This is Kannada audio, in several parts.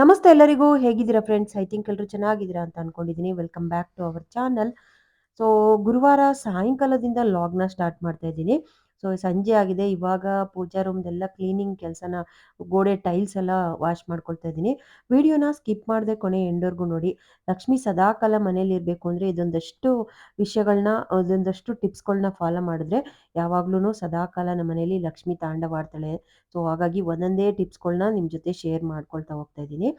ನಮಸ್ತೆ ಎಲ್ಲರಿಗೂ, ಹೇಗಿದ್ದೀರಾ ಫ್ರೆಂಡ್ಸ್ ಐ ಥಿಂಕ್ ಎಲ್ಲರೂ ಚೆನ್ನಾಗಿದ್ದೀರಾ ಅಂತ ಅನ್ಕೊಂಡಿದ್ದೀನಿ. Welcome back to our channel so ಗುರುವಾರ ಸಾಯಂಕಾಲದಿಂದ ಲಾಗ್ನ ಸ್ಟಾರ್ಟ್ ಮಾಡ್ತಾ ಇದ್ದೀನಿ. ಸೊ ಸಂಜೆ ಆಗಿದೆ. ಇವಾಗ ಪೂಜಾ ರೂಮ್ದೆಲ್ಲ ಕ್ಲೀನಿಂಗ್ ಕೆಲಸನ ಗೋಡೆ ಟೈಲ್ಸ್ ಎಲ್ಲ ವಾಶ್ ಮಾಡ್ಕೊಳ್ತಾ ಇದ್ದೀನಿ. ವಿಡಿಯೋನ ಸ್ಕಿಪ್ ಮಾಡದೆ ಕೊನೆ ಎಂಡೋರ್ಗು ನೋಡಿ. ಲಕ್ಷ್ಮಿ ಸದಾಕಾಲ ಮನೇಲಿ ಇರಬೇಕು ಅಂದರೆ ಇದೊಂದಷ್ಟು ವಿಷಯಗಳನ್ನ ಅದೊಂದಷ್ಟು ಟಿಪ್ಸ್ಗಳನ್ನ ಫಾಲೋ ಮಾಡಿದ್ರೆ ಯಾವಾಗ್ಲೂ ಸದಾಕಾಲ ನಮ್ಮ ಮನೇಲಿ ಲಕ್ಷ್ಮಿ ತಾಂಡವಾಡ್ತಾಳೆ ಸೊ ಹಾಗಾಗಿ ಒಂದೊಂದೇ ಟಿಪ್ಸ್ಗಳನ್ನ ನಿಮ್ಮ ಜೊತೆ ಶೇರ್ ಮಾಡ್ಕೊಳ್ತಾ ಹೋಗ್ತಾ ಇದ್ದೀನಿ.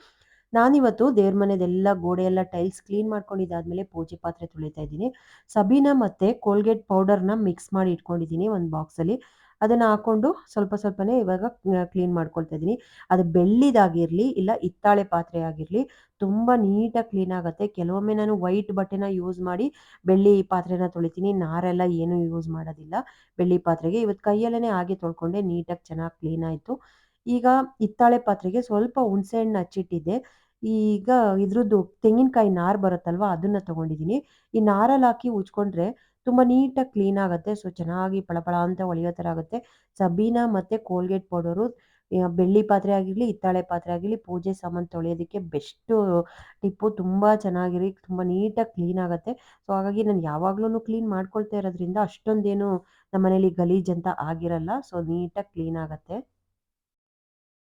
ನಾನಿವತ್ತು ದೇವ್ರ ಮನೆದೆಲ್ಲ ಗೋಡೆ ಎಲ್ಲ ಟೈಲ್ಸ್ ಕ್ಲೀನ್ ಮಾಡ್ಕೊಂಡಿದ್ದಾದ್ಮೇಲೆ ಪೂಜೆ ಪಾತ್ರೆ ತೊಳಿತಾ ಇದ್ದೀನಿ. ಸಬೀನ ಮತ್ತು ಕೋಲ್ಗೇಟ್ ಪೌಡರ್ನ ಮಿಕ್ಸ್ ಮಾಡಿ ಇಟ್ಕೊಂಡಿದ್ದೀನಿ ಒಂದು ಬಾಕ್ಸಲ್ಲಿ. ಅದನ್ನು ಹಾಕೊಂಡು ಸ್ವಲ್ಪ ಸ್ವಲ್ಪನೇ ಇವಾಗ ಕ್ಲೀನ್ ಮಾಡ್ಕೊಳ್ತಾ ಇದ್ದೀನಿ. ಅದು ಬೆಳ್ಳಿದಾಗಿರಲಿ ಇಲ್ಲ ಹಿತ್ತಾಳೆ ಪಾತ್ರೆ ಆಗಿರಲಿ ತುಂಬ ನೀಟಾಗಿ ಕ್ಲೀನ್ ಆಗುತ್ತೆ. ಕೆಲವೊಮ್ಮೆ ನಾನು ವೈಟ್ ಬಟ್ಟೆನ ಯೂಸ್ ಮಾಡಿ ಬೆಳ್ಳಿ ಪಾತ್ರೆನ ತೊಳಿತೀನಿ. ನಾರೆಲ್ಲ ಏನೂ ಯೂಸ್ ಮಾಡೋದಿಲ್ಲ. ಬೆಳ್ಳಿ ಪಾತ್ರೆಗೆ ಇವತ್ತು ಕೈಯಲ್ಲೇ ಹಾಗೆ ತೊಳ್ಕೊಂಡೆ ನೀಟಾಗಿ ಚೆನ್ನಾಗಿ ಕ್ಲೀನ್ ಆಯಿತು. ಈಗ ಹಿತ್ತಾಳೆ ಪಾತ್ರೆಗೆ ಸ್ವಲ್ಪ ಹುಣಸೆಹಣ್ಣು ಹಚ್ಚಿಟ್ಟಿದ್ದೆ. ಈಗ ಇದ್ರದ್ದು ತೆಂಗಿನಕಾಯಿ ನಾರು ಬರುತ್ತಲ್ವ, ಅದನ್ನ ತಗೊಂಡಿದ್ದೀನಿ. ಈ ನಾರಲ್ಲಿ ಹಾಕಿ ಉಜ್ಕೊಂಡ್ರೆ ತುಂಬ ನೀಟಾಗಿ ಕ್ಲೀನ್ ಆಗುತ್ತೆ, ಸೊ ಚೆನ್ನಾಗಿ ಪಳಪಳ ಅಂತ ಹೊಳೆಯೋ ಥರ ಆಗುತ್ತೆ. ಸಬೀನಾ ಮತ್ತು ಕೋಲ್ಗೇಟ್ ಪೌಡರು ಬೆಳ್ಳಿ ಪಾತ್ರೆ ಆಗಿರಲಿ, ಹಿತ್ತಾಳೆ ಪಾತ್ರೆ ಆಗಿರಲಿ, ಪೂಜೆ ಸಾಮಾನು ತೊಳೆಯೋದಕ್ಕೆ ಬೆಸ್ಟು ಟಿಪ್ಪು. ತುಂಬ ಚೆನ್ನಾಗಿರಿ, ತುಂಬ ನೀಟಾಗಿ ಕ್ಲೀನ್ ಆಗುತ್ತೆ. ಸೊ ಹಾಗಾಗಿ ನಾನು ಯಾವಾಗಲೂ ಕ್ಲೀನ್ ಮಾಡ್ಕೊಳ್ತಾ ಇರೋದ್ರಿಂದ ಅಷ್ಟೊಂದೇನು ನಮ್ಮ ಮನೇಲಿ ಗಲೀಜ್ ಅಂತ ಆಗಿರಲ್ಲ, ಸೊ ನೀಟಾಗಿ ಕ್ಲೀನ್ ಆಗುತ್ತೆ.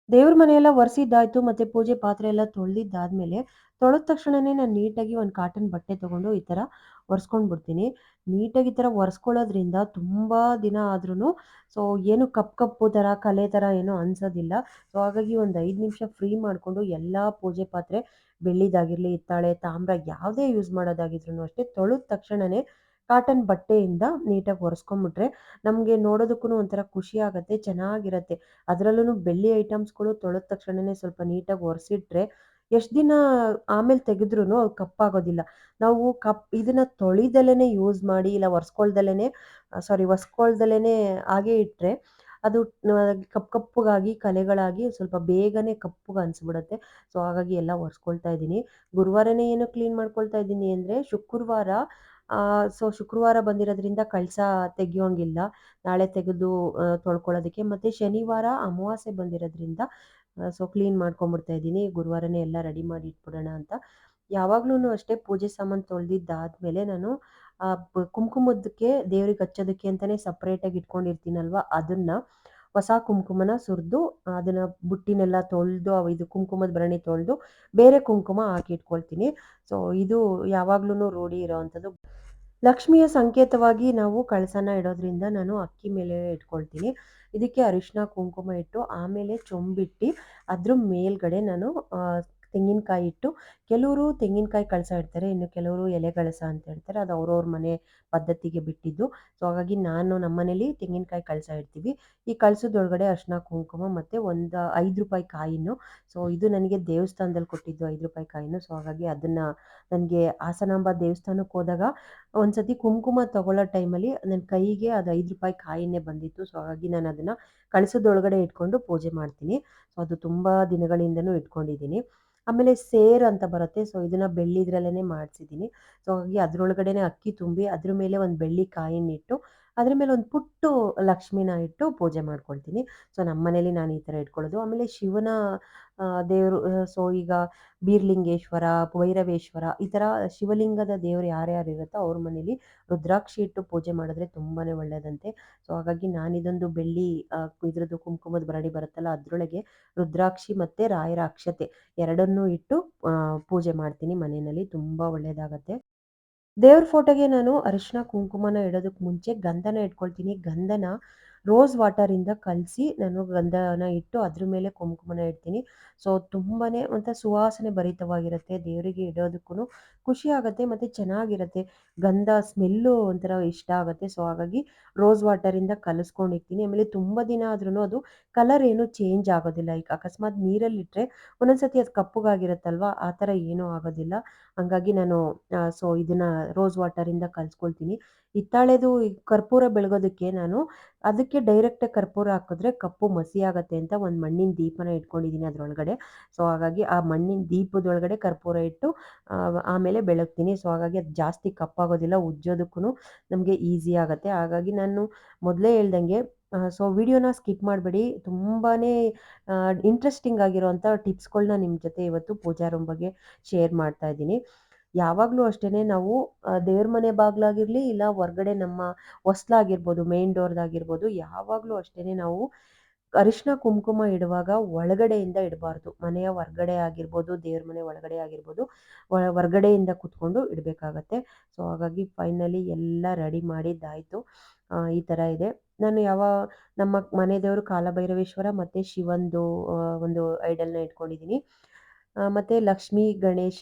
ದೇವ್ರ ಮನೆಯೆಲ್ಲ ಒರೆಸಿದ್ದಾಯ್ತು ಮತ್ತೆ ಪೂಜೆ ಪಾತ್ರೆ ಎಲ್ಲ ತೊಳೆದಿದ್ದಾದ್ಮೇಲೆ ತೊಳೆದ ತಕ್ಷಣನೇ ನಾನು ನೀಟಾಗಿ ಒಂದು ಕಾಟನ್ ಬಟ್ಟೆ ತೊಗೊಂಡು ಈ ಥರ ಒರೆಸ್ಕೊಂಡು ಬಿಡ್ತೀನಿ. ನೀಟಾಗಿ ಈ ಥರ ಒರೆಸ್ಕೊಳ್ಳೋದ್ರಿಂದ ತುಂಬ ದಿನ ಆದ್ರೂ ಸೊ ಏನು ಕಪ್ ಕಪ್ಪು ಥರ ಕಲೆ ಥರ ಏನೂ ಅನ್ಸೋದಿಲ್ಲ. ಸೊ ಹಾಗಾಗಿ ಒಂದು ಐದು ನಿಮಿಷ ಫ್ರೀ ಮಾಡಿಕೊಂಡು ಎಲ್ಲ ಪೂಜೆ ಪಾತ್ರೆ ಬೆಳ್ಳಿದಾಗಿರಲಿ, ಹಿತ್ತಾಳೆ, ತಾಮ್ರ ಯಾವುದೇ ಯೂಸ್ ಮಾಡೋದಾಗಿದ್ರು ಅಷ್ಟೇ ತೊಳೆದ ತಕ್ಷಣವೇ ಕಾಟನ್ ಬಟ್ಟೆಯಿಂದ ನೀಟಾಗಿ ಒರೆಸ್ಕೊಂಬಿಟ್ರೆ ನಮಗೆ ನೋಡೋದಕ್ಕೂ ಒಂಥರ ಖುಷಿ ಆಗುತ್ತೆ, ಚೆನ್ನಾಗಿರುತ್ತೆ. ಅದರಲ್ಲೂ ಬೆಳ್ಳಿ ಐಟಮ್ಸ್ಗಳು ತೊಳೆದ ತಕ್ಷಣನೇ ಸ್ವಲ್ಪ ನೀಟಾಗಿ ಒರೆಸಿಟ್ರೆ ಎಷ್ಟು ದಿನ ಆಮೇಲೆ ತೆಗೆದ್ರೂ ಅದು ಕಪ್ಪಾಗೋದಿಲ್ಲ. ನಾವು ಕಪ್ ಇದನ್ನ ತೊಳಿದಲ್ಲೇ ಯೂಸ್ ಮಾಡಿ ಇಲ್ಲ ಒರೆಸ್ಕೊಳ್ದಲ್ಲೇ ಸಾರಿ ಒರೆಸ್ಕೊಳ್ದಲ್ಲೇ ಹಾಗೆ ಇಟ್ಟರೆ ಅದು ಕಪ್ಪು ಕಪ್ಪುಗಾಗಿ ಕಲೆಗಳಾಗಿ ಸ್ವಲ್ಪ ಬೇಗನೆ ಕಪ್ಪುಗೆ ಅನಿಸ್ಬಿಡುತ್ತೆ. ಸೊ ಹಾಗಾಗಿ ಎಲ್ಲ ಒರೆಸ್ಕೊಳ್ತಾ ಇದ್ದೀನಿ. ಗುರುವಾರನೇ ಏನು ಕ್ಲೀನ್ ಮಾಡ್ಕೊಳ್ತಾ ಇದ್ದೀನಿ ಅಂದರೆ ಶುಕ್ರವಾರ ಸೊ ಶುಕ್ರವಾರ ಬಂದಿರೋದ್ರಿಂದ ಕಳಸ ತೆಗಿಯೋಂಗಿಲ್ಲ. ನಾಳೆ ತೆಗೆದು ತೊಳ್ಕೊಳ್ಳೋದಕ್ಕೆ. ಮತ್ತೆ ಶನಿವಾರ ಅಮಾವಾಸ್ಯೆ ಬಂದಿರೋದ್ರಿಂದ ಸೊ ಕ್ಲೀನ್ ಮಾಡ್ಕೊಂಬಿಡ್ತಾ ಇದ್ದೀನಿ. ಗುರುವಾರನೇ ಎಲ್ಲ ರೆಡಿ ಮಾಡಿ ಇಟ್ಬಿಡೋಣ ಅಂತ. ಯಾವಾಗ್ಲೂ ಅಷ್ಟೇ ಪೂಜೆ ಸಾಮಾನು ತೊಳೆದಿದ್ದಾದ್ಮೇಲೆ ನಾನು ಕುಂಕುಮದಕ್ಕೆ ದೇವ್ರಿಗೆ ಹಚ್ಚೋದಕ್ಕೆ ಅಂತಲೇ ಸಪ್ರೇಟಾಗಿ ಇಟ್ಕೊಂಡಿರ್ತೀನಲ್ವ? ಅದನ್ನ ಹೊಸ ಕುಂಕುಮನ ಸುರಿದು, ಅದನ್ನ ಬುಟ್ಟಿನೆಲ್ಲ ತೊಳೆದು ಇದು ಕುಂಕುಮದ ಭರಣಿ ತೊಳೆದು, ಬೇರೆ ಕುಂಕುಮ ಹಾಕಿ ಇಟ್ಕೊಳ್ತೀನಿ. ಸೊ ಇದು ಯಾವಾಗ್ಲೂ ರೂಢಿ ಇರೋವಂಥದ್ದು. ಲಕ್ಷ್ಮಿಯ ಸಂಕೇತವಾಗಿ ನಾವು ಕಳಸನ ಇಡೋದ್ರಿಂದ ನಾನು ಅಕ್ಕಿ ಮೇಲೆ ಇಟ್ಕೊಳ್ತೀನಿ. ಇದಕ್ಕೆ ಅರಿಶಿನ ಕುಂಕುಮ ಇಟ್ಟು ಆಮೇಲೆ ಚೊಂಬಿಟ್ಟು ಅದ್ರ ಮೇಲ್ಗಡೆ ನಾನು ತೆಂಗಿನಕಾಯಿ ಇಟ್ಟು ಕೆಲವರು ತೆಂಗಿನಕಾಯಿ ಕಳಸ ಇಡ್ತಾರೆ, ಇನ್ನು ಕೆಲವರು ಎಲೆ ಕಳಸ ಅಂತ ಹೇಳ್ತಾರೆ ಅದು ಅವ್ರವ್ರ ಮನೆ ಪದ್ಧತಿಗೆ ಬಿಟ್ಟಿದ್ದು. ಸೊ ಹಾಗಾಗಿ ನಾನು ನಮ್ಮ ಮನೇಲಿ ತೆಂಗಿನಕಾಯಿ ಕಳಸ ಇಡ್ತೀವಿ. ಈ ಕಳಸದೊಳಗಡೆ ಅರ್ಶಿನ ಕುಂಕುಮ ಮತ್ತು ಒಂದು ಐದು ರೂಪಾಯಿ ಕಾಯಿನು. ಸೊ ಇದು ನನಗೆ ದೇವಸ್ಥಾನದಲ್ಲಿ ಕೊಟ್ಟಿದ್ದು ಐದು ರೂಪಾಯಿ ಕಾಯಿನು. ಸೊ ಹಾಗಾಗಿ ಅದನ್ನು ನನಗೆ ಹಾಸನಾಂಬ ದೇವಸ್ಥಾನಕ್ಕೆ ಹೋದಾಗ ಒಂದು ಸತಿ ಕುಂಕುಮ ತಗೊಳ್ಳೋ ಟೈಮಲ್ಲಿ ನನ್ನ ಕೈಗೆ ಅದು ಐದು ರೂಪಾಯಿ ಕಾಯಿನೇ ಬಂದಿತ್ತು. ಸೊ ಹಾಗಾಗಿ ನಾನು ಅದನ್ನು ಕಳಸದೊಳಗಡೆ ಇಟ್ಕೊಂಡು ಪೂಜೆ ಮಾಡ್ತೀನಿ. ಸೊ ಅದು ತುಂಬ ದಿನಗಳಿಂದನೂ ಇಟ್ಕೊಂಡಿದ್ದೀನಿ. ಆಮೇಲೆ ಸೇರ್ ಅಂತ ಬರುತ್ತೆ. ಸೊ, ಇದನ್ನು ಬೆಳ್ಳಿದ್ರಲ್ಲೇ ಮಾಡಿಸಿದ್ದೀನಿ. ಸೊ, ಹಾಗಾಗಿ ಅದ್ರೊಳಗಡೆನೆ ಅಕ್ಕಿ ತುಂಬಿ ಅದ್ರ ಮೇಲೆ ಒಂದು ಬೆಳ್ಳಿ ಕಾಯಿನಿಟ್ಟು ಅದ್ರ ಮೇಲೆ ಒಂದು ಪುಟ್ಟು ಲಕ್ಷ್ಮಿನ ಇಟ್ಟು ಪೂಜೆ ಮಾಡ್ಕೊಳ್ತೀನಿ. ಸೊ ನಮ್ಮ ಮನೇಲಿ ನಾನು ಈ ಥರ ಇಟ್ಕೊಳ್ಳೋದು. ಆಮೇಲೆ ಶಿವನ ದೇವರು ಸೊ ಈಗ ಬೀರ್ಲಿಂಗೇಶ್ವರ, ಭೈರವೇಶ್ವರ ಈ ಥರ ಶಿವಲಿಂಗದ ದೇವರು ಯಾರ್ಯಾರು ಇರುತ್ತೋ ಅವ್ರ ಮನೇಲಿ ರುದ್ರಾಕ್ಷಿ ಇಟ್ಟು ಪೂಜೆ ಮಾಡಿದ್ರೆ ತುಂಬಾ ಒಳ್ಳೆಯದಂತೆ. ಸೊ ಹಾಗಾಗಿ ನಾನಿದೊಂದು ಬೆಳ್ಳಿ ಇದ್ರದ್ದು ಕುಂಕುಮದ ಬರಡಿ ಬರುತ್ತಲ್ಲ ಅದರೊಳಗೆ ರುದ್ರಾಕ್ಷಿ ಮತ್ತು ರಾಯರ ಅಕ್ಷತೆ ಎರಡನ್ನೂ ಇಟ್ಟು ಪೂಜೆ ಮಾಡ್ತೀನಿ ಮನೆಯಲ್ಲಿ. ತುಂಬ ಒಳ್ಳೆಯದಾಗತ್ತೆ. ದೇವ್ರ ಫೋಟೋಗೆ ನಾನು ಅರಿಶಿನ ಕುಂಕುಮನ ಇಡೋದಕ್ಕೆ ಮುಂಚೆ ಗಂಧನ ಇಟ್ಕೊಳ್ತೀನಿ. ಗಂಧನ ರೋಸ್ ವಾಟರಿಂದ ಕಲಸಿ ನಾನು ಗಂಧನ ಇಟ್ಟು ಅದ್ರ ಮೇಲೆ ಕುಂಕುಮನ ಇಡ್ತೀನಿ. ಸೊ ತುಂಬಾ ಒಂಥರ ಸುವಾಸನೆ ಭರಿತವಾಗಿರುತ್ತೆ. ದೇವರಿಗೆ ಇಡೋದಕ್ಕೂ ಖುಷಿ ಆಗುತ್ತೆ ಮತ್ತು ಚೆನ್ನಾಗಿರುತ್ತೆ. ಗಂಧ ಸ್ಮೆಲ್ಲು ಒಂಥರ ಇಷ್ಟ ಆಗುತ್ತೆ. ಸೊ ಹಾಗಾಗಿ ರೋಸ್ ವಾಟರಿಂದ ಕಲಿಸ್ಕೊಂಡಿರ್ತೀನಿ ಆಮೇಲೆ ತುಂಬ ದಿನ ಆದ್ರೂ ಅದು ಕಲರ್ ಏನು ಚೇಂಜ್ ಆಗೋದಿಲ್ಲ. ಈಗ ಅಕಸ್ಮಾತ್ ನೀರಲ್ಲಿಟ್ಟರೆ ಒಂದೊಂದ್ಸತಿ ಅದು ಕಪ್ಪುಗಾಗಿರುತ್ತಲ್ವ? ಆ ಥರ ಏನೂ ಆಗೋದಿಲ್ಲ. ಹಂಗಾಗಿ ನಾನು ಸೊ ಇದನ್ನು ರೋಸ್ ವಾಟರಿಂದ ಕಲಿಸ್ಕೊಳ್ತೀನಿ. ಹಿತ್ತಾಳೆದು ಕರ್ಪೂರ ಬೆಳಗೋದಕ್ಕೆ ನಾನು ಅದಕ್ಕೆ ಡೈರೆಕ್ಟಾಗಿ ಕರ್ಪೂರ ಹಾಕಿದ್ರೆ ಕಪ್ಪು ಮಸಿ ಆಗುತ್ತೆ ಅಂತ ಒಂದು ಮಣ್ಣಿನ ದೀಪನ ಇಟ್ಕೊಂಡಿದ್ದೀನಿ ಅದರೊಳಗಡೆ. ಸೊ ಹಾಗಾಗಿ ಆ ಮಣ್ಣಿನ ದೀಪದೊಳಗಡೆ ಕರ್ಪೂರ ಇಟ್ಟು ಆಮೇಲೆ ಬೆಳಗ್ತೀನಿ. ಸೊ ಹಾಗಾಗಿ ಅದು ಜಾಸ್ತಿ ಕಪ್ಪಾಗೋದಿಲ್ಲ ಉಜ್ಜೋದಕ್ಕೂ ನಮಗೆ ಈಸಿ ಆಗುತ್ತೆ. ಹಾಗಾಗಿ ನಾನು ಮೊದಲೇ ಹೇಳ್ದಂಗೆ ಸೊ ವಿಡಿಯೋನ ಸ್ಕಿಪ್ ಮಾಡಬೇಡಿ. ತುಂಬಾ ಇಂಟ್ರೆಸ್ಟಿಂಗ್ ಆಗಿರೋವಂಥ ಟಿಪ್ಸ್ಗಳನ್ನ ನಿಮ್ಮ ಜೊತೆ ಇವತ್ತು ಪೂಜಾ ರೂಮ್ ಬಗ್ಗೆ ಶೇರ್ ಮಾಡ್ತಾ ಇದ್ದೀನಿ. ಯಾವಾಗಲೂ ಅಷ್ಟೇ ನಾವು ದೇವ್ರ ಮನೆ ಬಾಗ್ಲಾಗಿರ್ಲಿ ಇಲ್ಲ ಹೊರ್ಗಡೆ ನಮ್ಮ ಹೊಸ್ಲಾಗಿರ್ಬೋದು ಮೇನ್ ಡೋರ್ದಾಗಿರ್ಬೋದು ಯಾವಾಗಲೂ ಅಷ್ಟೇ ನಾವು ಅರಿಶಿನ, ಕುಂಕುಮ ಇಡುವಾಗ ಒಳಗಡೆಯಿಂದ ಇಡಬಾರ್ದು. ಮನೆಯ ಹೊರ್ಗಡೆ ಆಗಿರ್ಬೋದು, ದೇವ್ರ ಮನೆ ಒಳಗಡೆ ಆಗಿರ್ಬೋದು ಹೊರ್ಗಡೆಯಿಂದ ಕುತ್ಕೊಂಡು ಇಡಬೇಕಾಗತ್ತೆ. ಸೊ ಹಾಗಾಗಿ ಫೈನಲಿ ಎಲ್ಲ ರೆಡಿ ಮಾಡಿದ್ದಾಯಿತು. ಈ ಥರ ಇದೆ. ನಾನು ಯಾವ, ನಮ್ಮ ಮನೆ ದೇವರು ಕಾಲಭೈರವೇಶ್ವರ ಮತ್ತು ಶಿವಂದು ಒಂದು ಐಡಲ್ನ ಇಟ್ಕೊಂಡಿದ್ದೀನಿ. ಮತ್ತು ಲಕ್ಷ್ಮೀ, ಗಣೇಶ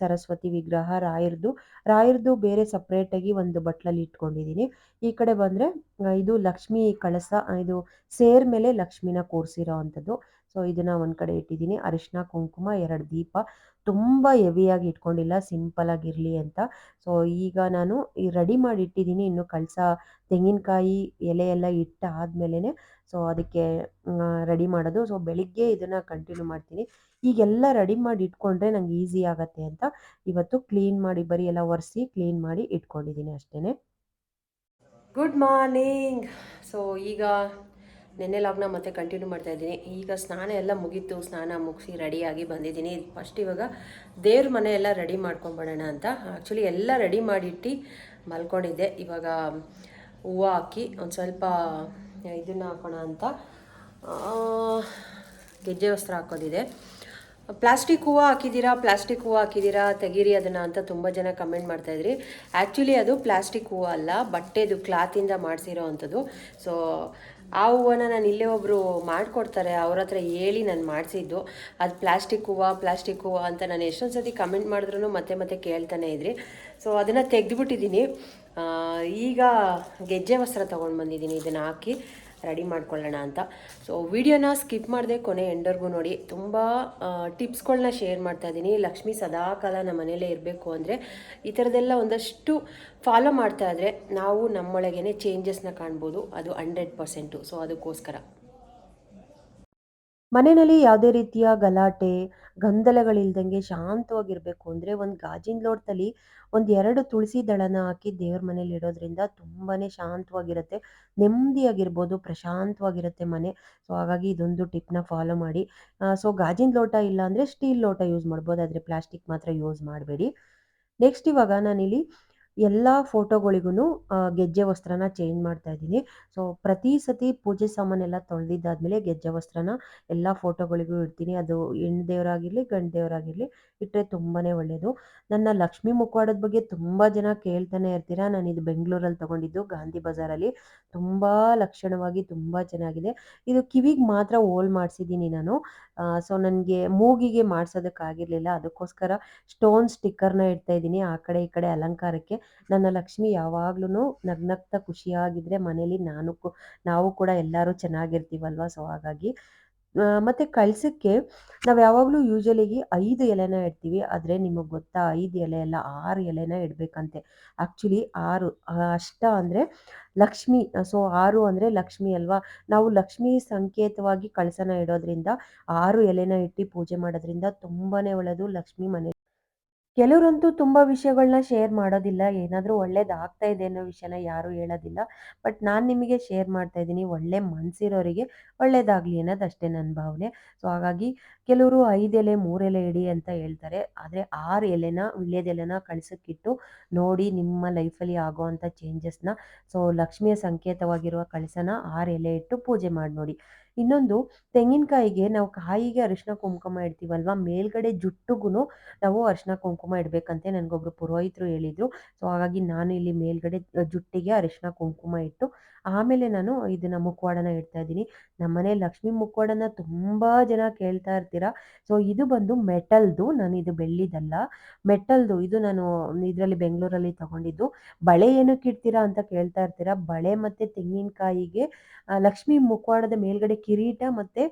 ಸರಸ್ವತಿ ವಿಗ್ರಹ, ರಾಯರದು. ರಾಯರದು ಬೇರೆ ಸಪ್ರೇಟಾಗಿ ಒಂದು ಬಟ್ಲಲ್ಲಿ ಇಟ್ಕೊಂಡಿದ್ದೀನಿ ಈ ಕಡೆ ಬಂದರೆ ಇದು ಲಕ್ಷ್ಮೀ ಕಳಸ ಇದು ಸೇರ್ ಮೇಲೆ ಲಕ್ಷ್ಮಿನ ಕೂರಿಸಿರೋ ಅಂಥದ್ದು. ಸೊ ಇದನ್ನು ಒಂದು ಕಡೆ ಇಟ್ಟಿದ್ದೀನಿ ಅರಿಶಿನ ಕುಂಕುಮ, ಎರಡು ದೀಪ. ತುಂಬ ಹೆವಿಯಾಗಿ ಇಟ್ಕೊಂಡಿಲ್ಲ ಸಿಂಪಲ್ ಆಗಿರಲಿ ಅಂತ. ಸೊ ಈಗ ನಾನು ರೆಡಿ ಮಾಡಿ ಇಟ್ಟಿದ್ದೀನಿ ಇನ್ನು ಕಳಸ, ತೆಂಗಿನಕಾಯಿ ಎಲೆ ಎಲ್ಲ ಇಟ್ಟ ಆದಮೇಲೆ ಸೊ ಅದಕ್ಕೆ ರೆಡಿ ಮಾಡೋದು. ಸೊ ಬೆಳಿಗ್ಗೆ ಇದನ್ನು ಕಂಟಿನ್ಯೂ ಮಾಡ್ತೀನಿ. ಈಗೆಲ್ಲ ರೆಡಿ ಮಾಡಿ ಇಟ್ಕೊಂಡ್ರೆ ನಂಗೆ ಈಸಿ ಆಗುತ್ತೆ ಅಂತ ಇವತ್ತು ಕ್ಲೀನ್ ಮಾಡಿ, ಬರೀ ಎಲ್ಲ ಒರೆಸಿ ಕ್ಲೀನ್ ಮಾಡಿ ಇಟ್ಕೊಂಡಿದ್ದೀನಿ ಅಷ್ಟೇ ಗುಡ್ ಮಾರ್ನಿಂಗ್ ಸೊ ಈಗ ನೆನ್ನೆ ಲಾಗ್ನ ಮತ್ತೆ ಕಂಟಿನ್ಯೂ ಮಾಡ್ತಾ ಇದ್ದೀನಿ. ಈಗ ಸ್ನಾನ ಎಲ್ಲ ಮುಗೀತು. ಸ್ನಾನ ಮುಗಿಸಿ ರೆಡಿಯಾಗಿ ಬಂದಿದ್ದೀನಿ. ಫಸ್ಟ್ ಇವಾಗ ದೇವ್ರ ಮನೆ ಎಲ್ಲ ರೆಡಿ ಮಾಡ್ಕೊಂಬಿಡೋಣ ಅಂತ. ಆ್ಯಕ್ಚುಲಿ ಎಲ್ಲ ರೆಡಿ ಮಾಡಿಟ್ಟು ಮಲ್ಕೊಂಡಿದ್ದೆ. ಇವಾಗ ಹೂವು ಹಾಕಿ ಒಂದು ಸ್ವಲ್ಪ ಇದನ್ನು ಹಾಕೋಣ ಅಂತ. ಗೆಜ್ಜೆ ವಸ್ತ್ರ ಹಾಕೋದಿದೆ. ಪ್ಲಾಸ್ಟಿಕ್ ಹೂವು ಹಾಕಿದ್ದೀರಾ? ಪ್ಲಾಸ್ಟಿಕ್ ಹೂವು ಹಾಕಿದ್ದೀರಾ? ತೆಗೀರಿ ಅದನ್ನು ಅಂತ ತುಂಬ ಜನ ಕಮೆಂಟ್ ಮಾಡ್ತಾಯಿದ್ರಿ ಆ್ಯಕ್ಚುಲಿ ಅದು ಪ್ಲಾಸ್ಟಿಕ್ ಹೂವು ಅಲ್ಲ, ಬಟ್ಟೆದು ಕ್ಲಾತಿಂದ ಮಾಡಿಸಿರೋ ಅಂಥದ್ದು. ಸೊ ಆ ಹೂವನ್ನ ನಾನು ಇಲ್ಲೇ ಒಬ್ಬರು ಮಾಡಿಕೊಡ್ತಾರೆ. ಅವ್ರ ಹತ್ರ ಹೇಳಿ ನಾನು ಮಾಡಿಸಿದ್ದು. ಅದು ಪ್ಲಾಸ್ಟಿಕ್ ಹೂವು ಪ್ಲಾಸ್ಟಿಕ್ ಹೂವು ಅಂತ ನಾನು ಎಷ್ಟೊಂದು ಸತಿ ಕಮೆಂಟ್ ಮಾಡಿದ್ರು ಮತ್ತೆ ಮತ್ತೆ ಕೇಳ್ತಾನೆ ಇದ್ರಿ. ಸೊ ಅದನ್ನು ತೆಗೆದುಬಿಟ್ಟಿದ್ದೀನಿ. ಈಗ ಗೆಜ್ಜೆ ವಸ್ತ್ರ ತೊಗೊಂಡು ಬಂದಿದ್ದೀನಿ. ಇದನ್ನು ಹಾಕಿ ರೆಡಿ ಮಾಡ್ಕೊಳ್ಳೋಣ ಅಂತ. ಸೊ ವಿಡಿಯೋನ ಸ್ಕಿಪ್ ಮಾಡಿದೆ ಕೊನೆ ಎಂಡರ್ಗೂ ನೋಡಿ. ತುಂಬ ಟಿಪ್ಸ್ಗಳನ್ನ ಶೇರ್ ಮಾಡ್ತಾ ಇದ್ದೀನಿ ಲಕ್ಷ್ಮಿ ಸದಾಕಾಲ ನಮ್ಮ ಮನೇಲೇ ಇರಬೇಕು ಅಂದರೆ ಈ ಥರದ್ದೆಲ್ಲ ಒಂದಷ್ಟು ಫಾಲೋ ಮಾಡ್ತಾ ಇದ್ರೆ ನಾವು ನಮ್ಮೊಳಗೇ ಚೇಂಜಸ್ನ ಕಾಣ್ಬೋದು. ಅದು ಹಂಡ್ರೆಡ್ ಪರ್ಸೆಂಟು. ಸೊ ಅದಕ್ಕೋಸ್ಕರ. ಮನೆಯಲ್ಲಿ ಯಾವುದೇ ರೀತಿಯ ಗಲಾಟೆ ಗಂದಲಗಳಿಲ್ದಂಗೆ ಶಾಂತವಾಗಿರಬೇಕು ಅಂದರೆ ಒಂದು ಗಾಜಿನ ಲೋಟದಲ್ಲಿ ಒಂದು ಎರಡು ತುಳಸಿ ದಳನ ಹಾಕಿ ದೇವ್ರ ಮನೇಲಿ ಇಡೋದ್ರಿಂದ ತುಂಬಾ ಶಾಂತವಾಗಿರುತ್ತೆ, ನೆಮ್ಮದಿಯಾಗಿರ್ಬೋದು, ಪ್ರಶಾಂತವಾಗಿರುತ್ತೆ ಮನೆ. ಸೊ ಹಾಗಾಗಿ ಇದೊಂದು ಟಿಪ್ನ ಫಾಲೋ ಮಾಡಿ. ಸೊ ಗಾಜಿನ ಲೋಟ ಇಲ್ಲ ಅಂದರೆ ಸ್ಟೀಲ್ ಲೋಟ ಯೂಸ್ ಮಾಡ್ಬೋದು, ಆದರೆ ಪ್ಲಾಸ್ಟಿಕ್ ಮಾತ್ರ ಯೂಸ್ ಮಾಡಬೇಡಿ. ನೆಕ್ಸ್ಟ್ ಇವಾಗ ನಾನಿಲ್ಲಿ ಎಲ್ಲ ಫೋಟೋಗಳಿಗೂ ಗೆಜ್ಜೆ ವಸ್ತ್ರನ ಚೇಂಜ್ ಮಾಡ್ತಾ ಇದ್ದೀನಿ. ಸೊ, ಪ್ರತಿ ಸತಿ ಪೂಜೆ ಸಾಮಾನೆಲ್ಲ ತೊಳೆದಿದ್ದಾದ್ಮೇಲೆ ಗೆಜ್ಜೆ ವಸ್ತ್ರನ ಎಲ್ಲ ಫೋಟೋಗಳಿಗೂ ಇಡ್ತೀನಿ. ಅದು ಹೆಣ್ಣು ದೇವರಾಗಿರಲಿ ಗಂಡು ದೇವರಾಗಿರಲಿ ಇಟ್ಟರೆ ತುಂಬಾ ಒಳ್ಳೆಯದು ನನ್ನ ಲಕ್ಷ್ಮೀ ಮುಖವಾಡದ ಬಗ್ಗೆ ತುಂಬ ಜನ ಕೇಳ್ತಾನೆ ಇರ್ತೀರಾ. ನಾನು ಇದು ಬೆಂಗಳೂರಲ್ಲಿ ತೊಗೊಂಡಿದ್ದು ಗಾಂಧಿ ಬಜಾರಲ್ಲಿ. ತುಂಬ ಲಕ್ಷಣವಾಗಿ ತುಂಬ ಚೆನ್ನಾಗಿದೆ. ಇದು ಕಿವಿಗೆ ಮಾತ್ರ ಹೋಲ್ ಮಾಡಿಸಿದ್ದೀನಿ ನಾನು. ಸೊ, ನನಗೆ ಮೂಗಿಗೆ ಮಾಡಿಸೋದಕ್ಕಾಗಿರಲಿಲ್ಲ. ಅದಕ್ಕೋಸ್ಕರ ಸ್ಟೋನ್ ಸ್ಟಿಕ್ಕರ್ನ ಇಡ್ತಾ ಇದ್ದೀನಿ ಆ ಕಡೆ ಈ ಕಡೆ ಅಲಂಕಾರಕ್ಕೆ. ನನ್ನ ಲಕ್ಷ್ಮಿ ಯಾವಾಗ್ಲೂ ನಗ್ನಗ್ತ ಖುಷಿಯಾಗಿದ್ರೆ ಮನೇಲಿ ನಾನು ನಾವು ಕೂಡ ಎಲ್ಲರೂ ಚೆನ್ನಾಗಿರ್ತೀವಲ್ವ? ಸೊ ಹಾಗಾಗಿ ಮತ್ತೆ ಕಳ್ಸಕ್ಕೆ ನಾವು ಯಾವಾಗಲೂ ಯೂಶಲಿಗೆ ಐದು ಎಲೆನ ಇಡ್ತೀವಿ. ಆದರೆ ನಿಮಗೆ ಗೊತ್ತಾ, ಐದು ಎಲೆ ಎಲ್ಲ ಆರು ಎಲೆನ ಇಡಬೇಕಂತೆ. ಆ್ಯಕ್ಚುಲಿ ಆರು ಅಷ್ಟ ಅಂದರೆ ಲಕ್ಷ್ಮಿ ಸೊ ಆರು ಅಂದರೆ ಲಕ್ಷ್ಮಿ ಅಲ್ವಾ? ನಾವು ಲಕ್ಷ್ಮಿ ಸಂಕೇತವಾಗಿ ಕಳಸನ ಇಡೋದ್ರಿಂದ, ಆರು ಎಲೆನ ಇಟ್ಟು ಪೂಜೆ ಮಾಡೋದ್ರಿಂದ ತುಂಬಾ ಒಳ್ಳೆಯದು ಲಕ್ಷ್ಮಿ ಮನೆ ಕೆಲವರಂತೂ ತುಂಬ ವಿಷಯಗಳನ್ನ ಶೇರ್ ಮಾಡೋದಿಲ್ಲ. ಏನಾದರೂ ಒಳ್ಳೇದಾಗ್ತಾ ಇದೆ ಅನ್ನೋ ವಿಷಯನ ಯಾರೂ ಹೇಳೋದಿಲ್ಲ. ಬಟ್ ನಾನು ನಿಮಗೆ ಶೇರ್ ಮಾಡ್ತಾ ಇದ್ದೀನಿ. ಒಳ್ಳೆ ಮನಸ್ಸಿರೋರಿಗೆ ಒಳ್ಳೇದಾಗಲಿ ಅನ್ನೋದು ಅಷ್ಟೇ ನನ್ನ ಭಾವನೆ. ಸೊ, ಹಾಗಾಗಿ ಕೆಲವರು ಐದೆಲೆ ಮೂರೆಲೆ ಇಡಿ ಅಂತ ಹೇಳ್ತಾರೆ. ಆದರೆ ಆರು ಎಲೆನ ವಿಳ್ಯದೆಲೆನ ಕಳಸಕ್ಕಿಟ್ಟು ನೋಡಿ ನಿಮ್ಮ ಲೈಫಲ್ಲಿ ಆಗೋವಂಥ ಚೇಂಜಸ್ನ ಸೊ ಲಕ್ಷ್ಮಿಯ ಸಂಕೇತವಾಗಿರುವ ಕಳಸನ ಆರು ಎಲೆ ಇಟ್ಟು ಪೂಜೆ ಮಾಡಿ ನೋಡಿ ಇನ್ನೊಂದು ತೆಂಗಿನಕಾಯಿಗೆ ನಾವು ಕಾಯಿಗೆ ಅರಿಶಿನ ಕುಂಕುಮ ಇಡ್ತೀವಲ್ವ? ಮೇಲ್ಗಡೆ ಜುಟ್ಟುಗೂ ನಾವು ಅರಿಶಿನ ಕುಂಕುಮ ಇಡಬೇಕಂತೆ ನನಗೊಬ್ರು ಪುರೋಹಿತರು ಹೇಳಿದರು. ಸೊ ಹಾಗಾಗಿ ನಾನು ಇಲ್ಲಿ ಮೇಲ್ಗಡೆ ಜುಟ್ಟಿಗೆ ಅರಿಶಿನ ಕುಂಕುಮ ಇಟ್ಟು, ಆಮೇಲೆ ನಾನು ಇದನ್ನ ಮುಖವಾಡನ ಇಡ್ತಾ ಇದ್ದೀನಿ. ನಮ್ಮನೆ ಲಕ್ಷ್ಮಿ ಮುಖವಾಡನ ತುಂಬ ಜನ ಕೇಳ್ತಾ ಇರ್ತೀರಾ? ಸೊ ಇದು ಬಂದು ಮೆಟಲ್ದು, ನಾನು ಇದು ಬೆಳ್ಳಿದಲ್ಲ. ಮೆಟಲ್ದು, ಇದು ನಾನು ಇದರಲ್ಲಿ ಬೆಂಗಳೂರಲ್ಲಿ ತಗೊಂಡಿದ್ದು. ಬಳೆ ಏನಕ್ಕೆ ಇಡ್ತೀರಾ ಅಂತ ಕೇಳ್ತಾ ಇರ್ತೀರಾ? ಬಳೆ ಮತ್ತೆ ತೆಂಗಿನಕಾಯಿಗೆ ಲಕ್ಷ್ಮಿ ಮುಖವಾಡದ ಮೇಲ್ಗಡೆ ಕಿರೀಟ ಮತ್ತು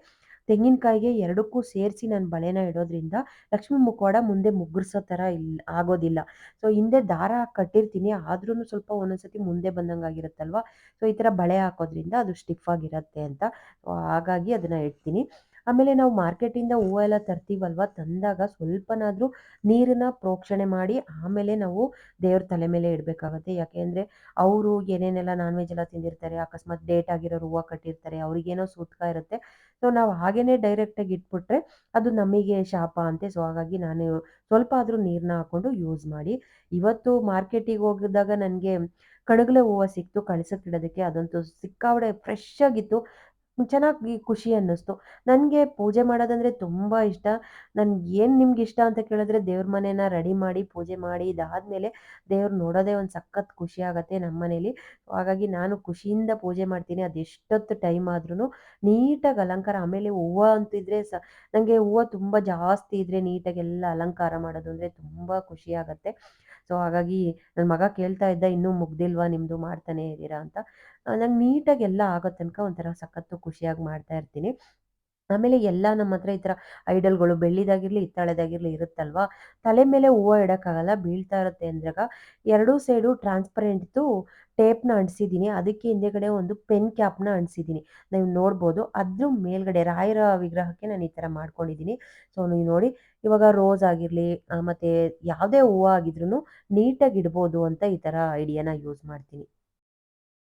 ತೆಂಗಿನಕಾಯಿಗೆ ಎರಡಕ್ಕೂ ಸೇರಿಸಿ ನಾನು ಬಳೆನ ಇಡೋದ್ರಿಂದ ಲಕ್ಷ್ಮಿ ಮುಖವಾಡ ಮುಂದೆ ಮುಗ್ಗರ್ಸೋ ಥರ ಇಲ್ಲ ಆಗೋದಿಲ್ಲ. ಸೊ ಹಿಂದೆ ದಾರ ಕಟ್ಟಿರ್ತೀನಿ ಆದ್ರೂ ಸ್ವಲ್ಪ ಒಂದೊಂದ್ಸತಿ ಮುಂದೆ ಬಂದಂಗೆ ಆಗಿರುತ್ತಲ್ವ ಸೊ ಈ ಥರ ಬಳೆ ಹಾಕೋದ್ರಿಂದ ಅದು ಸ್ಟಿಫ್ ಆಗಿರುತ್ತೆ ಅಂತ ಹಾಗಾಗಿ ಅದನ್ನು ಇಡ್ತೀನಿ. ಆಮೇಲೆ ನಾವು ಮಾರ್ಕೆಟಿಂದ ಹೂವು ಎಲ್ಲ ತರ್ತೀವಲ್ವ? ತಂದಾಗ ಸ್ವಲ್ಪನಾದರೂ ನೀರನ್ನ ಪ್ರೋಕ್ಷಣೆ ಮಾಡಿ ಆಮೇಲೆ ನಾವು ದೇವ್ರ ತಲೆ ಮೇಲೆ ಇಡಬೇಕಾಗತ್ತೆ. ಯಾಕೆ ಅವರು ಏನೇನೆಲ್ಲ ನಾನ್ ವೆಜ್ ಎಲ್ಲ ತಿಂದಿರ್ತಾರೆ, ಅಕಸ್ಮಾತ್ ಡೇಟ್ ಆಗಿರೋ ಹೂವು ಕಟ್ಟಿರ್ತಾರೆ, ಅವ್ರಿಗೇನೋ ಸೂತ್ಕ ಇರುತ್ತೆ. ಸೊ ನಾವು ಹಾಗೇನೆ ಡೈರೆಕ್ಟಾಗಿ ಇಟ್ಬಿಟ್ರೆ ಅದು ನಮಗೆ ಶಾಪ ಅಂತೆ. ಸೊ ಹಾಗಾಗಿ ನಾನು ಸ್ವಲ್ಪ ಆದರೂ ನೀರನ್ನ ಹಾಕ್ಕೊಂಡು ಯೂಸ್ ಮಾಡಿ. ಇವತ್ತು ಮಾರ್ಕೆಟಿಗೆ ಹೋಗಿದಾಗ ನನಗೆ ಕಣಗಲೆ ಹೂವು ಸಿಕ್ತು. ಕಳ್ಸಕ್ಕಿಡೋದಕ್ಕೆ ಅದಂತೂ ಸಿಕ್ಕಾಬಡೆ ಫ್ರೆಶ್ ಆಗಿತ್ತು. ಚೆನ್ನಾಗಿ ಖುಷಿ ಅನ್ನಿಸ್ತು. ನನಗೆ ಪೂಜೆ ಮಾಡೋದಂದರೆ ತುಂಬ ಇಷ್ಟ. ನನ್ಗೆ ಏನು ನಿಮ್ಗೆ ಇಷ್ಟ ಅಂತ ಕೇಳಿದ್ರೆ ದೇವ್ರ ಮನೇನ ರೆಡಿ ಮಾಡಿ ಪೂಜೆ ಮಾಡಿ ಇದಾದಮೇಲೆ ದೇವ್ರು ನೋಡೋದೇ ಒಂದು ಸಖತ್ ಖುಷಿ ಆಗುತ್ತೆ ನಮ್ಮ ಮನೇಲಿ. ಹಾಗಾಗಿ ನಾನು ಖುಷಿಯಿಂದ ಪೂಜೆ ಮಾಡ್ತೀನಿ. ಅದೆಷ್ಟೊತ್ತು ಟೈಮ್ ಆದ್ರೂ ನೀಟಾಗಿ ಅಲಂಕಾರ ಆಮೇಲೆ ಹೂವು ಅಂತಿದ್ರೆ ಸ ನನಗೆ ಹೂವು ತುಂಬ ಜಾಸ್ತಿ ಇದ್ರೆ ನೀಟಾಗಿ ಎಲ್ಲ ಅಲಂಕಾರ ಮಾಡೋದು ಅಂದರೆ ತುಂಬ ಖುಷಿ ಆಗುತ್ತೆ. ಸೊ ಹಾಗಾಗಿ ನನ್ನ ಮಗ ಕೇಳ್ತಾ ಇದ್ದ, ಇನ್ನೂ ಮುಗ್ದಿಲ್ವಾ ನಿಮ್ಮದು ಮಾಡ್ತಾನೆ ಇದ್ದೀರಾ ಅಂತ. ನಂಗೆ ನೀಟಾಗಿ ಎಲ್ಲ ಆಗೋ ತನಕ ಒಂಥರ ಸಖತ್ತು ಖುಷಿಯಾಗಿ ಮಾಡ್ತಾ ಇರ್ತೀನಿ. ಆಮೇಲೆ ಎಲ್ಲ ನಮ್ಮ ಹತ್ರ ಈ ಥರ ಐಡಲ್ಗಳು ಬೆಳ್ಳಿದಾಗಿರಲಿ, ಹಿತ್ತಾಳೆದಾಗಿರ್ಲಿ ಇರುತ್ತಲ್ವಾ? ತಲೆ ಮೇಲೆ ಹೂವು ಇಡೋಕ್ಕಾಗಲ್ಲ, ಬೀಳ್ತಾ ಇರುತ್ತೆ ಅಂದಾಗ ಎರಡೂ ಸೈಡು ಟ್ರಾನ್ಸ್ಪರೆಂಟ್ದು ಟೇಪ್ನ ಅಂಟಿಸಿದ್ದೀನಿ ಅದಕ್ಕೆ ಹಿಂದೆಗಡೆ ಒಂದು ಪೆನ್ ಕ್ಯಾಪ್ನ ಅಂಟಿಸಿದ್ದೀನಿ ನೀವು ನೋಡ್ಬೋದು. ಅದ್ರ ಮೇಲ್ಗಡೆ ರಾಯರ ವಿಗ್ರಹಕ್ಕೆ ನಾನು ಈ ಥರ ಮಾಡ್ಕೊಂಡಿದ್ದೀನಿ ಸೊ ನೀವು ನೋಡಿ, ಇವಾಗ ರೋಸ್ ಆಗಿರಲಿ ಮತ್ತು ಯಾವುದೇ ಹೂವು ಆಗಿದ್ರೂ ನೀಟಾಗಿ ಇಡ್ಬೋದು ಅಂತ ಈ ಥರ ಐಡಿಯಾನ ಯೂಸ್ ಮಾಡ್ತೀನಿ.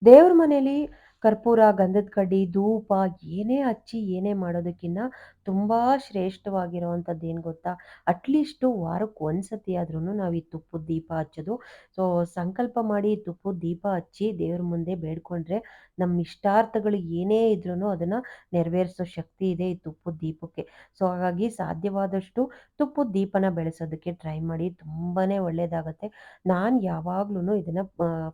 ದೇವ್ರ ಮನೇಲಿ ಕರ್ಪೂರ, ಗಂಧದ ಕಡ್ಡಿ, ಧೂಪ, ಏನೇ ಹಚ್ಚಿ ಏನೇ ಮಾಡೋದಕ್ಕಿಂತ ತುಂಬ ಶ್ರೇಷ್ಠವಾಗಿರುವಂಥದ್ದು ಏನು ಗೊತ್ತಾ? ಅಟ್ಲೀಸ್ಟು ವಾರಕ್ಕೆ ಒಂದು ಸತಿ ಆದ್ರೂ ನಾವು ಈ ತುಪ್ಪದ ದೀಪ ಹಚ್ಚೋದು. ಸೊ ಸಂಕಲ್ಪ ಮಾಡಿ ತುಪ್ಪದ ದೀಪ ಹಚ್ಚಿ ದೇವ್ರ ಮುಂದೆ ಬೇಡ್ಕೊಂಡ್ರೆ ನಮ್ಮ ಇಷ್ಟಾರ್ಥಗಳು ಏನೇ ಇದ್ರೂ ಅದನ್ನು ನೆರವೇರಿಸೋ ಶಕ್ತಿ ಇದೆ ಈ ತುಪ್ಪದ ದೀಪಕ್ಕೆ. ಸೊ ಹಾಗಾಗಿ ಸಾಧ್ಯವಾದಷ್ಟು ತುಪ್ಪದ ದೀಪನ ಬೆಳೆಸೋದಕ್ಕೆ ಟ್ರೈ ಮಾಡಿ ತುಂಬಾ ಒಳ್ಳೆಯದಾಗತ್ತೆ ನಾನು ಯಾವಾಗ್ಲೂ ಇದನ್ನು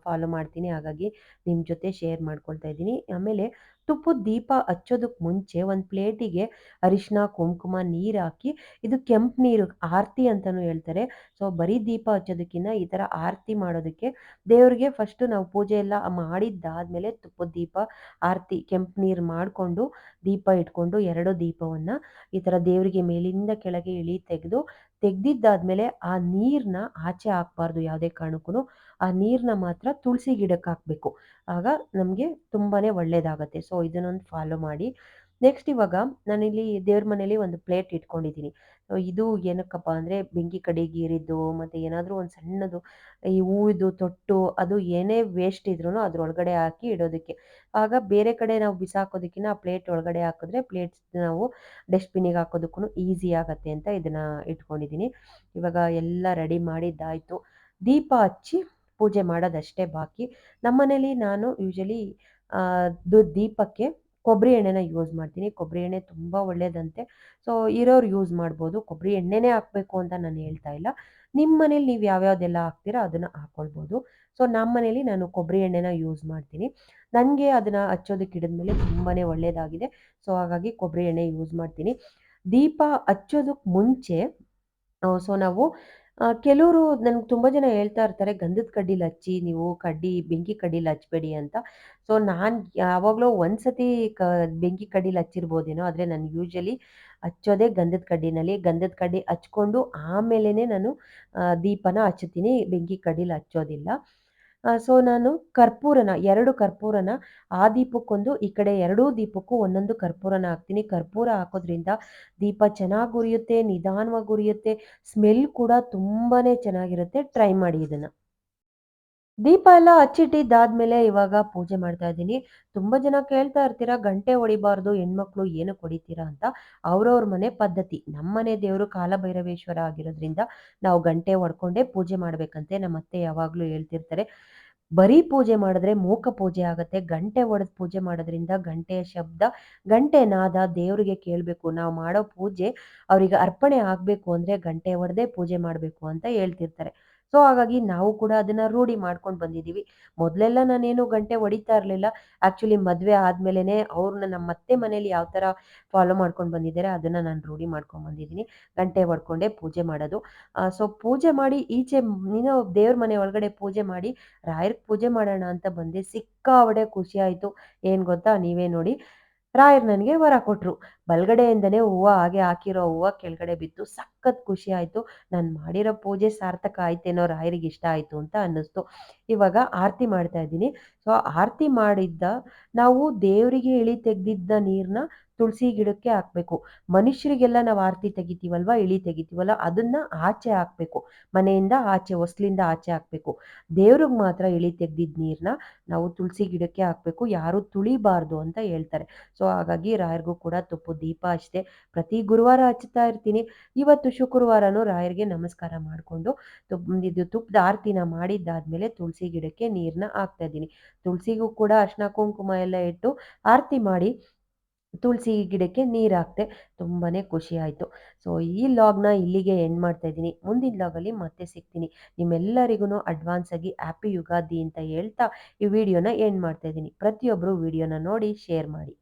ಫಾಲೋ ಮಾಡ್ತೀನಿ. ಹಾಗಾಗಿ ನಿಮ್ಮ ಜೊತೆ ಶೇರ್ ಮಾಡ್ಕೊಳ್ತಾ ಇದ್ದೀನಿ. ಆಮೇಲೆ ತುಪ್ಪದ ದೀಪ ಹಚ್ಚೋದಕ್ಕೆ ಮುಂಚೆ ಒಂದು ಪ್ಲೇಟಿಗೆ ಅರಿಶಿನ ಕುಂಕುಮ ನೀರು ಹಾಕಿ ಇದು ಕೆಂಪು ನೀರು, ಆರತಿ ಅಂತಲೂ ಹೇಳ್ತಾರೆ. ಸೊ ಬರೀ ದೀಪ ಹಚ್ಚೋದಕ್ಕಿಂತ ಈ ಥರ ಆರತಿ ಮಾಡೋದಕ್ಕೆ ದೇವರಿಗೆ ಫಸ್ಟು ನಾವು ಪೂಜೆ ಎಲ್ಲ ಮಾಡಿದ್ದಾದಮೇಲೆ ತುಪ್ಪದ ದೀಪ, ಆರತಿ, ಕೆಂಪು ನೀರು ಮಾಡಿಕೊಂಡು ದೀಪ ಇಟ್ಕೊಂಡು ಎರಡು ದೀಪವನ್ನು ಈ ಥರ ದೇವರಿಗೆ ಮೇಲಿಂದ ಕೆಳಗೆ ಇಳಿ ತೆಗೆದು ತೆಗ್ದಿದ್ದಾದ್ಮೇಲೆ ಆ ನೀರನ್ನ ಆಚೆ ಹಾಕ್ಬಾರ್ದು ಯಾವುದೇ ಕಾರಣಕ್ಕೂ ಆ ನೀರನ್ನ ಮಾತ್ರ ತುಳಸಿ ಗಿಡಕ್ಕೆ ಹಾಕಬೇಕು. ಆಗ ನಮಗೆ ತುಂಬಾ ಒಳ್ಳೆಯದಾಗತ್ತೆ ಸೊ ಇದನ್ನೊಂದು ಫಾಲೋ ಮಾಡಿ. ನೆಕ್ಸ್ಟ್ ಇವಾಗ ನಾನಿಲ್ಲಿ ದೇವ್ರ ಮನೇಲಿ ಒಂದು ಪ್ಲೇಟ್ ಇಟ್ಕೊಂಡಿದ್ದೀನಿ. ಇದು ಏನಕ್ಕಪ್ಪ ಅಂದರೆ ಬೆಂಕಿ ಕಡೆಗೆ ಇರಿದ್ದು ಮತ್ತು ಏನಾದರೂ ಒಂದು ಸಣ್ಣದು ಈ ಹೂವಿದು ತೊಟ್ಟು, ಅದು ಏನೇ ವೇಸ್ಟ್ ಇದ್ರೂ ಅದ್ರೊಳಗಡೆ ಹಾಕಿ ಇಡೋದಕ್ಕೆ. ಆಗ ಬೇರೆ ಕಡೆ ನಾವು ಬಿಸಾಕೋದಕ್ಕಿಂತ ಆ ಪ್ಲೇಟ್ ಒಳಗಡೆ ಹಾಕಿದ್ರೆ ಪ್ಲೇಟ್ಸ್ ನಾವು ಡಸ್ಟ್ಬಿನ್ನಿಗೆ ಹಾಕೋದಕ್ಕೂ ಈಸಿ ಆಗುತ್ತೆ ಅಂತ ಇದನ್ನು ಇಟ್ಕೊಂಡಿದ್ದೀನಿ. ಇವಾಗ ಎಲ್ಲ ರೆಡಿ ಮಾಡಿದ್ದಾಯಿತು. ದೀಪ ಹಚ್ಚಿ ಪೂಜೆ ಮಾಡೋದಷ್ಟೇ ಬಾಕಿ. ನಮ್ಮನೇಲಿ ನಾನು ಯೂಶಲಿ ದೀಪಕ್ಕೆ ಕೊಬ್ಬರಿ ಎಣ್ಣೆನ ಯೂಸ್ ಮಾಡ್ತೀನಿ. ಕೊಬ್ಬರಿ ಎಣ್ಣೆ ತುಂಬ ಒಳ್ಳೇದಂತೆ. ಸೊ ಇರೋರು ಯೂಸ್ ಮಾಡ್ಬೋದು. ಕೊಬ್ಬರಿ ಎಣ್ಣೆನೇ ಹಾಕಬೇಕು ಅಂತ ನಾನು ಹೇಳ್ತಾ ಇಲ್ಲ. ನಿಮ್ಮ ಮನೇಲಿ ನೀವು ಯಾವ್ಯಾವ್ದೆಲ್ಲ ಹಾಕ್ತೀರಾ ಅದನ್ನು ಹಾಕ್ಕೊಳ್ಬೋದು ಸೊ ನಮ್ಮ ಮನೇಲಿ ನಾನು ಕೊಬ್ಬರಿ ಎಣ್ಣೆನ ಯೂಸ್ ಮಾಡ್ತೀನಿ. ನನಗೆ ಅದನ್ನು ಹಚ್ಚೋದಕ್ಕೆ ಮೇಲೆ ತುಂಬಾ ಒಳ್ಳೆಯದಾಗಿದೆ ಸೊ ಹಾಗಾಗಿ ಕೊಬ್ಬರಿ ಎಣ್ಣೆ ಯೂಸ್ ಮಾಡ್ತೀನಿ. ದೀಪ ಹಚ್ಚೋದಕ್ಕೆ ಮುಂಚೆ ಸೊ ನಾವು ಕೆಲವರು ನನ್ಗೆ ತುಂಬಾ ಜನ ಹೇಳ್ತಾ ಇರ್ತಾರೆ, ಗಂಧದ ಕಡ್ಡಿಲಿ ಹಚ್ಚಿ ನೀವು ಕಡ್ಡಿ, ಬೆಂಕಿ ಕಡ್ಡಿಲಿ ಹಚ್ಬೇಡಿ ಅಂತ. ಸೊ, ನಾನು ಯಾವಾಗಲೂ ಒಂದ್ಸತಿ ಕ, ಬೆಂಕಿ ಕಡ್ಡಿಲಿ ಹಚ್ಚಿರ್ಬೋದೇನೋ ಆದ್ರೆ ನಾನು ಯೂಶ್ವಲಿ ಹಚ್ಚೋದೇ ಗಂಧದ ಕಡ್ಡಿನಲ್ಲಿ. ಗಂಧದ ಕಡ್ಡಿ ಹಚ್ಕೊಂಡು ಆಮೇಲೆ ನಾನು ದೀಪನ ಹಚ್ತೀನಿ ಬೆಂಕಿ ಕಡ್ಡಿಲಿ ಹಚ್ಚೋದಿಲ್ಲ ಸೊ ನಾನು ಕರ್ಪೂರನ, ಎರಡು ಕರ್ಪೂರನ, ಆ ದೀಪಕ್ಕೊಂದು, ಈ ಕಡೆ ಎರಡೂ ದೀಪಕ್ಕೂ ಒಂದೊಂದು ಕರ್ಪೂರನ ಹಾಕ್ತೀನಿ. ಕರ್ಪೂರ ಹಾಕೋದ್ರಿಂದ ದೀಪ ಚೆನ್ನಾಗಿ ಉರಿಯುತ್ತೆ, ನಿಧಾನವಾಗಿ ಉರಿಯುತ್ತೆ ಸ್ಮೆಲ್ ಕೂಡ ತುಂಬಾ ಚೆನ್ನಾಗಿರುತ್ತೆ. ಟ್ರೈ ಮಾಡಿ ಇದನ್ನು. ದೀಪ ಎಲ್ಲ ಹಚ್ಚಿಟ್ಟಿದ್ದಾದ್ಮೇಲೆ ಇವಾಗ ಪೂಜೆ ಮಾಡ್ತಾ ಇದ್ದೀನಿ. ತುಂಬಾ ಜನ ಕೇಳ್ತಾ ಇರ್ತೀರಾ, ಗಂಟೆ ಹೊಡಿಬಾರ್ದು, ಹೆಣ್ಮಕ್ಳು ಏನು ಹೊಡಿತೀರಾ ಅಂತ. ಅವ್ರವ್ರ ಮನೆ ಪದ್ಧತಿ ನಮ್ಮನೆ ದೇವರು ಕಾಲಭೈರವೇಶ್ವರ ಆಗಿರೋದ್ರಿಂದ ನಾವು ಗಂಟೆ ಹೊಡ್ಕೊಂಡೇ ಪೂಜೆ ಮಾಡ್ಬೇಕಂತೆ ನಮ್ಮ ಅತ್ತೆ ಯಾವಾಗ್ಲೂ ಹೇಳ್ತಿರ್ತಾರೆ. ಬರೀ ಪೂಜೆ ಮಾಡಿದ್ರೆ ಮೂಕ ಪೂಜೆ ಆಗುತ್ತೆ. ಗಂಟೆ ಹೊಡೆದು ಪೂಜೆ ಮಾಡೋದ್ರಿಂದ ಗಂಟೆಯ ಶಬ್ದ, ಗಂಟೆ ನಾದ ದೇವರಿಗೆ ಕೇಳಬೇಕು. ನಾವು ಮಾಡೋ ಪೂಜೆ ಅವರಿಗೆ ಅರ್ಪಣೆ ಆಗಬೇಕು ಅಂದ್ರೆ ಗಂಟೆ ಒಡೆದೇ ಪೂಜೆ ಮಾಡಬೇಕು ಅಂತ ಹೇಳ್ತಿರ್ತಾರೆ. ಸೊ ಹಾಗಾಗಿ ನಾವು ಕೂಡ ಅದನ್ನ ರೂಢಿ ಮಾಡ್ಕೊಂಡು ಬಂದಿದ್ದೀವಿ. ಮೊದಲೆಲ್ಲ ನಾನೇನು ಗಂಟೆ ಹೊಡಿತಾ ಇರಲಿಲ್ಲ. ಆ್ಯಕ್ಚುಲಿ ಮದುವೆ ಆದಮೇಲೆ ಅವ್ರನ್ನ ನಮ್ಮ ಅತ್ತೆ ಮನೇಲಿ ಯಾವ ಥರ ಫಾಲೋ ಮಾಡ್ಕೊಂಡು ಬಂದಿದ್ದಾರೆ ಅದನ್ನು ನಾನು ರೂಢಿ ಮಾಡ್ಕೊಂಡು ಬಂದಿದ್ದೀನಿ. ಗಂಟೆ ಹೊಡ್ಕೊಂಡೇ ಪೂಜೆ ಮಾಡೋದು. ಸೊ ಪೂಜೆ ಮಾಡಿ ಈಚೆ ನೀನು ದೇವ್ರ ಮನೆ ಒಳಗಡೆ ಪೂಜೆ ಮಾಡಿ ರಾಯರ್ಗೆ ಪೂಜೆ ಮಾಡೋಣ ಅಂತ ಬಂದೆ. ಸಿಕ್ಕಾಬಡೆ ಖುಷಿ ಆಯಿತು. ಏನು ಗೊತ್ತಾ? ನೀವೇ ನೋಡಿ. ರಾಯರ್ ನನಗೆ ವರ ಕೊಟ್ಟರು ಬಲ್ಗಡೆಯಿಂದನೇ ಹೂವು ಹಾಗೆ ಹಾಕಿರೋ ಹೂವು ಕೆಳಗಡೆ ಬಿತ್ತು ಸಖತ್ ಖುಷಿ ಆಯಿತು. ನಾನು ಮಾಡಿರೋ ಪೂಜೆ ಸಾರ್ಥಕ ಆಯ್ತೇನೋ ರಾಯರಿಗೆ ಇಷ್ಟ ಆಯಿತು ಅಂತ ಅನ್ನಿಸ್ತು. ಇವಾಗ ಆರತಿ ಮಾಡ್ತಾ ಇದ್ದೀನಿ. ಸೊ ಆರತಿ ಮಾಡಿದ್ದ ನಾವು ದೇವರಿಗೆ ಇಳಿ ತೆಗೆದಿದ್ದ ನೀರನ್ನ ತುಳಸಿ ಗಿಡಕ್ಕೆ ಹಾಕ್ಬೇಕು. ಮನುಷ್ಯರಿಗೆಲ್ಲ ನಾವು ಆರತಿ ತೆಗಿತೀವಲ್ವ, ಇಳಿ ತೆಗಿತೀವಲ್ಲ, ಅದನ್ನ ಆಚೆ ಹಾಕ್ಬೇಕು. ಮನೆಯಿಂದ ಆಚೆ, ಹೊಸ್ಲಿಂದ ಆಚೆ ಹಾಕ್ಬೇಕು. ದೇವ್ರಿಗೆ ಮಾತ್ರ ಇಳಿ ತೆಗ್ದಿದ್ದ ನೀರ್ನ ನಾವು ತುಳಸಿ ಗಿಡಕ್ಕೆ ಹಾಕ್ಬೇಕು. ಯಾರು ತುಳಿಬಾರ್ದು ಅಂತ ಹೇಳ್ತಾರೆ. ಸೊ, ಹಾಗಾಗಿ ರಾಯರ್ಗೂ ಕೂಡ ತುಪ್ಪು, ದೀಪ ಅಷ್ಟೇ. ಪ್ರತಿ ಗುರುವಾರ ಹಚ್ಚುತ್ತಾ ಇರ್ತೀನಿ. ಇವತ್ತು ಶುಕ್ರವಾರನೂ ರಾಯರಿಗೆ ನಮಸ್ಕಾರ ಮಾಡಿಕೊಂಡು ಇದು ತುಪ್ಪದ ಆರತಿನ ಮಾಡಿದ್ದಾದ್ಮೇಲೆ ತುಳಸಿ ಗಿಡಕ್ಕೆ ನೀರ್ನ ಹಾಕ್ತಾ ಇದ್ದೀನಿ. ತುಳಸಿಗೂ ಕೂಡ ಅರ್ಶಿನ ಕುಂಕುಮ ಎಲ್ಲ ಇಟ್ಟು ಆರತಿ ಮಾಡಿ ತುಳಸಿ ಗಿಡಕ್ಕೆ ನೀರು ಹಾಕ್ತೆ ತುಂಬಾ ಖುಷಿ ಸೊ ಈ ಲಾಗ್ನ ಇಲ್ಲಿಗೆ ಎಂಡ್ ಮಾಡ್ತಾ ಇದ್ದೀನಿ. ಮುಂದಿನ ಲಾಗಲ್ಲಿ ಮತ್ತೆ ಸಿಗ್ತೀನಿ. ನಿಮ್ಮೆಲ್ಲರಿಗೂ ಅಡ್ವಾನ್ಸ್ ಆಗಿ ಹ್ಯಾಪಿ ಯುಗಾದಿ ಅಂತ ಹೇಳ್ತಾ ಈ ವಿಡಿಯೋನ ಎಂಡ್ ಮಾಡ್ತಾ ಇದ್ದೀನಿ. ಪ್ರತಿಯೊಬ್ಬರು ವಿಡಿಯೋನ ನೋಡಿ ಶೇರ್ ಮಾಡಿ.